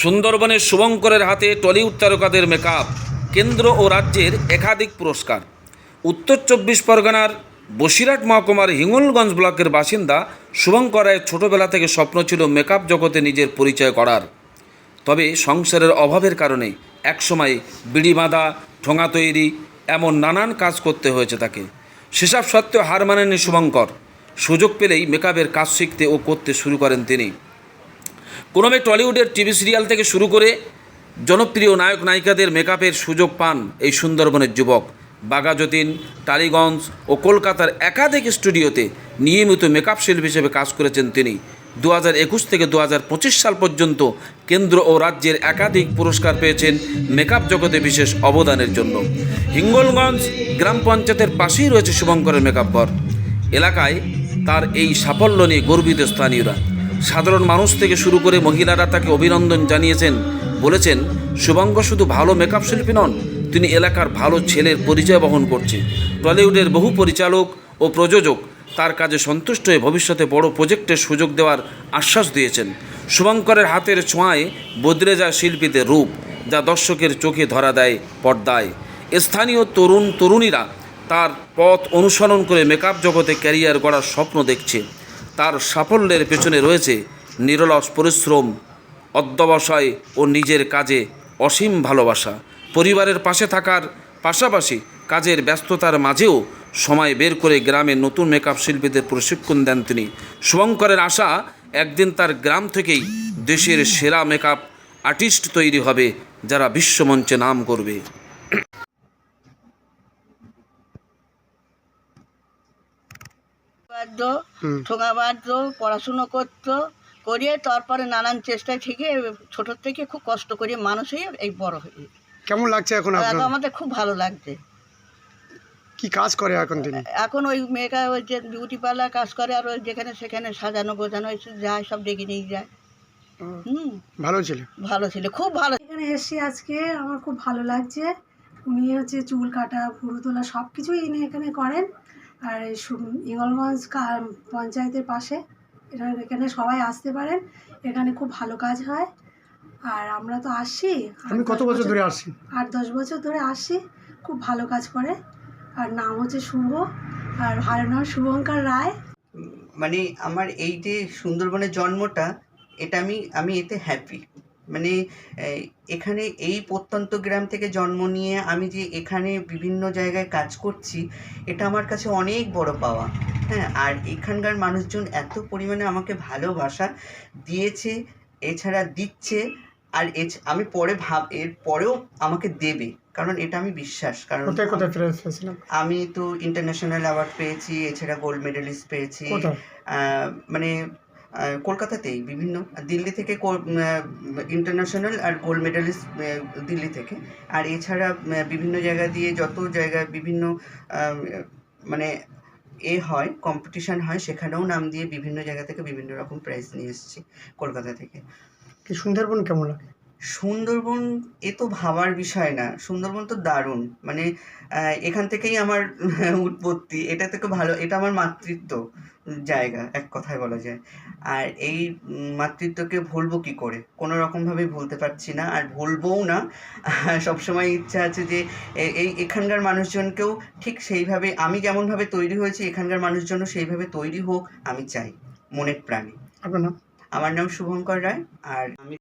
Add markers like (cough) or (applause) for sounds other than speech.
সুন্দরবনের শুভঙ্করের হাতে টলিউড তারকাদের মেকআপ, কেন্দ্র ও রাজ্যের একাধিক পুরস্কার। উত্তর চব্বিশ পরগনার বসিরহাট মহকুমার হিঙ্গলগঞ্জ ব্লকের বাসিন্দা শুভঙ্কর রায়ের ছোটোবেলা থেকে স্বপ্ন ছিল মেকআপ জগতে নিজের পরিচয় করার তবে সংসারের অভাবের কারণে একসময় বিড়ি বাঁধা, ঠোঙা তৈরি এমন নানান কাজ করতে হয়েছে তাকে। সেসব সত্ত্বেও হার মানেননি শুভঙ্কর। সুযোগ পেলেই মেকআপের কাজ শিখতে ও করতে শুরু করেন তিনি। ক্রমে টলিউডের টিভি সিরিয়াল থেকে শুরু করে জনপ্রিয় নায়ক নায়িকাদের মেকআপের সুযোগ পান এই সুন্দরবনের যুবক। বাঘাযতীন, টালিগঞ্জ ও কলকাতার একাধিক স্টুডিওতে নিয়মিত মেকআপ শিল্পী হিসেবে কাজ করেছেন তিনি। দু একুশ থেকে দু পঁচিশ সাল পর্যন্ত কেন্দ্র ও রাজ্যের একাধিক পুরস্কার পেয়েছেন মেকআপ জগতে বিশেষ অবদানের জন্য। হিঙ্গলগঞ্জ গ্রাম পঞ্চায়েতের পাশেই রয়েছে শুভঙ্করের মেকআপ ঘর। এলাকায় তার এই সাফল্য নিয়ে গর্বিত স্থানীয়রা। সাধারণ মানুষ থেকে শুরু করে মহিলারা তাকে অভিনন্দন জানিয়েছেন। বলেছেন, শুভঙ্গ শুধু ভালো মেকআপ শিল্পী নন, তিনি এলাকার ভালো ছেলের পরিচয় বহন করছে। টলিউডের বহু পরিচালক ও প্রযোজক তার কাজে সন্তুষ্ট হয়ে ভবিষ্যতে বড় প্রজেক্টের সুযোগ দেওয়ার আশ্বাস দিয়েছেন। শুভঙ্করের হাতের ছোঁয়ায় বদলে যায় শিল্পীদের রূপ, যা দর্শকের চোখে ধরা দেয় পর্দায়। স্থানীয় তরুণ তরুণীরা তার পথ অনুসরণ করে মেকআপ জগতে ক্যারিয়ার গড়ার স্বপ্ন দেখছে। তার সাফল্যের পেছনে রয়েছে নিরলস পরিশ্রম, অধ্যবসায় ও নিজের কাজে অসীম ভালোবাসা। পরিবারের পাশে থাকার পাশাপাশি কাজের ব্যস্ততার মাঝেও সময় বের করে গ্রামে নতুন মেকআপ শিল্পীদের প্রশিক্ষণ দেন তিনি। শুভঙ্করের আশা, একদিন তার গ্রাম থেকেই দেশের সেরা মেকআপ আর্টিস্ট তৈরি হবে, যারা বিশ্বমঞ্চে নাম করবে। বাদ্য ঠোঙা বাদ্য পড়াশুনো করতো করিয়ে তারপরে নানান চেষ্টায় থেকে ছোট থেকে খুব কষ্ট করে মানুষ হয়ে এই বড় হয়ে কেমন লাগছে এখন আপনার? আমাদের খুব ভালো লাগছে। কি কাজ করে এখন তিনি? এখন ওই মেয়েটা ওই যে বিউটি পার্লার কাজ করে আর ওই যেখানে সেখানে সাজানো গোছানো যায় সব ডেকে নিয়ে যায়। হুম। ভালো ছিল? ভালো ছিল খুব ভালো। এখানে এসেছি আজকে আমার খুব ভালো লাগছে। উনি হচ্ছে চুল কাটা ফুরু তোলা সব কিছুই ইনি এখানে করেন। আর এই ইঙ্গলগঞ্জ কা- পঞ্চায়েতের পাশে এটা এখানে সবাই আসতে পারেন। এখানে খুব ভালো কাজ হয়। আর আমরা তো আসছি। আট আমি কত বছর ধরে আসছি? আট দশ বছর ধরে আসছি। খুব ভালো কাজ করে। আর নাম হচ্ছে শুভ। আর ভালো নাম শুভঙ্কর রায়। মানে আমার এই যে সুন্দরবনের জন্মটা এটা আমি আমি এতে হ্যাপি মানে এখানে এই প্রত্যন্ত গ্রাম থেকে জন্ম নিয়ে আমি যে এখানে বিভিন্ন জায়গায় কাজ করছি এটা আমার কাছে অনেক বড় পাওয়া। হ্যাঁ আর এখানকার মানুষজন এত পরিমাণে আমাকে ভালোবাসা দিয়েছে এছাড়া দিচ্ছে আর আমি পরে ভাব এর পরেও আমাকে দেবে কারণ এটা আমি বিশ্বাস কারণ কোথায় কোথায় ফেরত পেয়েছিলাম আমি তো ইন্টারন্যাশনাল অ্যাওয়ার্ড পেয়েছি এছাড়া গোল্ড মেডেলিস্ট পেয়েছি মানে কলকাতাতেই, বিভিন্ন, দিল্লি থেকে ইন্টারন্যাশনাল আর গোল্ড মেডালিস্ট দিল্লি থেকে। আর এছাড়া বিভিন্ন জায়গা দিয়ে যত জায়গায় বিভিন্ন মানে এ হয় কম্পিটিশান হয়, সেখানেও নাম দিয়ে বিভিন্ন জায়গা থেকে বিভিন্ন রকম প্রাইজ নিয়ে এসেছি কলকাতা থেকে। সুন্দরবন কেমন লাগে? সুন্দরবন এ তো ভাবার বিষয় না সুন্দরবন তো দারুণ। মানে এখান থেকেই আমার (laughs) উৎপত্তি এটা থেকে ভালো এটা আমার মাতৃত্ব জায়গা এক কথায় বলা যায়। আর এই মাতৃত্বকে ভুলবো কি করে? কোনো রকমভাবেই ভুলতে পারছি না আর ভুলবও না। (laughs) সবসময় ইচ্ছা আছে যে এই এখানকার মানুষজনকেও ঠিক সেইভাবে আমি যেমনভাবে তৈরি হয়েছি এখানকার মানুষজনও সেইভাবে তৈরি হোক আমি চাই মনের প্রাণে। আপনার নাম? আমার নাম শুভঙ্কর রায় আর আমি